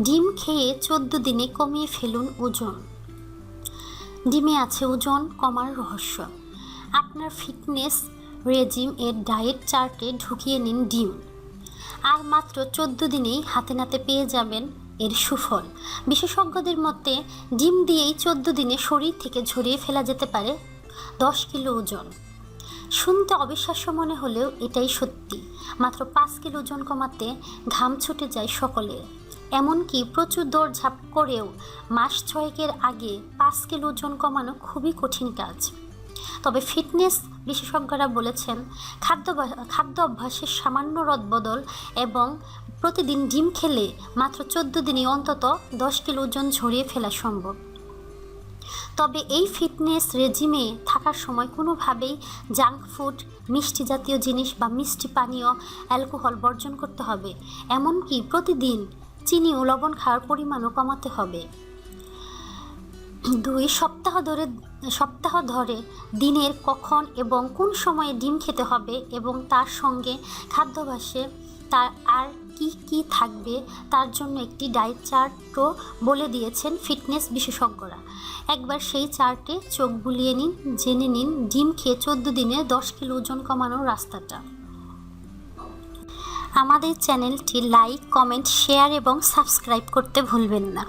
ডিম খেয়ে চোদ্দ দিনে কমিয়ে ফেলুন ওজন। ডিমে আছে ওজন কমার রহস্য। আপনার ফিটনেস রেজিম এর ডায়েট চার্টে ঢুকিয়ে নিন ডিম। আর মাত্র চোদ্দ দিনেই হাতে নাতে পেয়ে যাবেন এর সুফল। বিশেষজ্ঞদের মতে, ডিম দিয়েই চোদ্দ দিনে শরীর থেকে ঝরিয়ে ফেলা যেতে পারে দশ কিলো ওজন। শুনতে অবিশ্বাস্য মনে হলেও এটাই সত্যি। মাত্র পাঁচ কিলো ওজন কমাতে ঘাম ছুটে যায় সকলের। এমনকি প্রচুর দৌড়ঝাঁপ করেও মাস ছয়েকের আগে পাঁচ কিলো ওজন কমানো খুবই কঠিন কাজ। তবে ফিটনেস বিশেষজ্ঞরা বলেছেন, খাদ্য খাদ্য অভ্যাসের সামান্য রদবদল এবং প্রতিদিন ডিম খেলে মাত্র চোদ্দ দিনে অন্তত দশ কিলো ওজন ঝরিয়ে ফেলা সম্ভব। তবে এই ফিটনেস রেজিমে থাকার সময় কোনোভাবেই জাঙ্ক ফুড, মিষ্টি জাতীয় জিনিস বা মিষ্টি পানীয়, অ্যালকোহল বর্জন করতে হবে। এমনকি প্রতিদিন চিনি ও লবণ খাওয়ার পরিমাণও কমাতে হবে। দুই সপ্তাহ ধরে সপ্তাহ ধরে দিনের কখন এবং কোন সময়ে ডিম খেতে হবে এবং তার সঙ্গে খাদ্যাভ্যাসে তার আর কি কি থাকবে তার জন্য একটি ডায়েট চার্টও বলে দিয়েছেন ফিটনেস বিশেষজ্ঞরা। একবার সেই চার্টে চোখ বুলিয়ে নিন, জেনে নিন, ডিম খেয়ে চোদ্দ দিনে দশ কিলো ওজন কমানোর রাস্তাটা। আমাদের চ্যানেলটি লাইক কমেন্ট শেয়ার এবং সাবস্ক্রাইব করতে ভুলবেন না।